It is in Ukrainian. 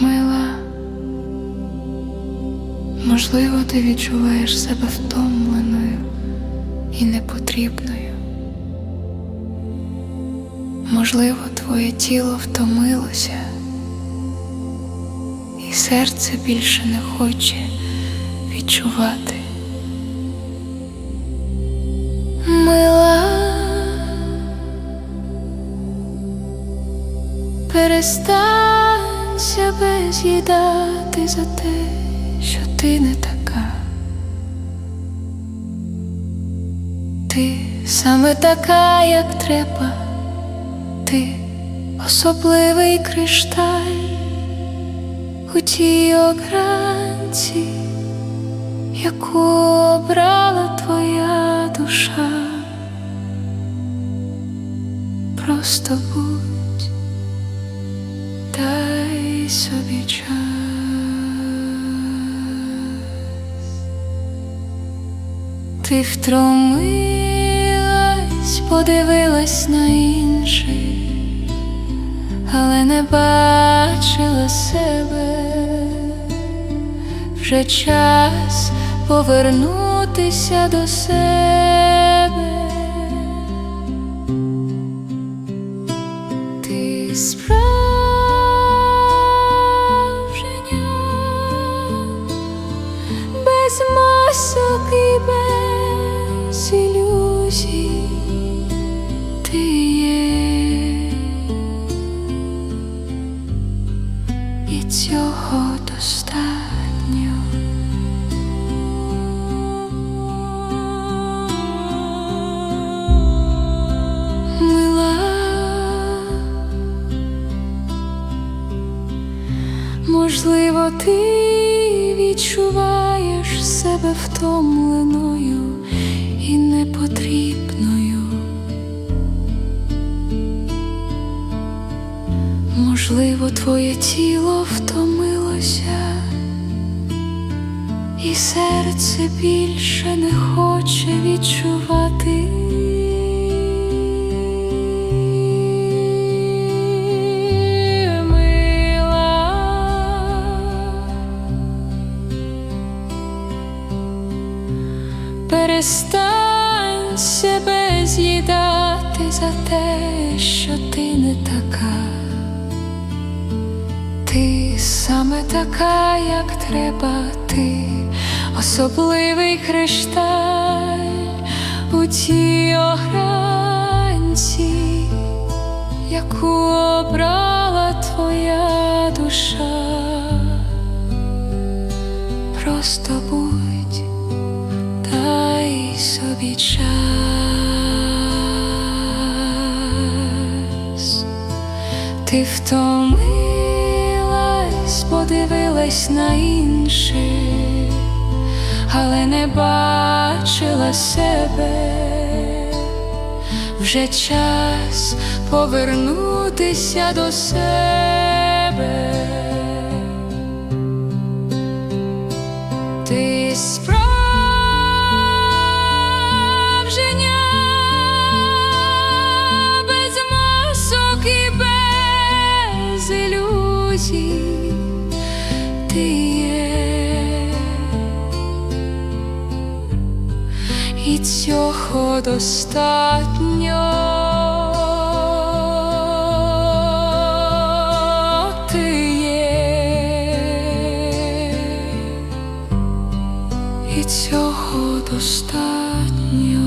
Мила, можливо, ти відчуваєш себе втомленою і непотрібною. Можливо, твоє тіло втомилося, і серце більше не хоче відчувати. Мила, перестань себе з'їдати за те, що ти не така. Ти саме така, як треба, ти особливий кришталь у тій огранці, яку обрала твоя душа. Просто будь, дай собі час. Ти втомилась, подивилась на інших, але не бачила себе. Вже час повернутися до себе. Ти відчуваєш себе втомленою і непотрібною. Можливо, твоє тіло втомилося, і серце більше не хоче Перестань себе з'їдати за те, що ти не така. Ти саме така, як треба, ти особливий кришталь у тій огранці, яку обрала твоя душа. Просто собі час. Ти втомилась, подивилась на інших, але не бачила себе. Вже час повернутися до себе. Цього достатньо цього достатньо.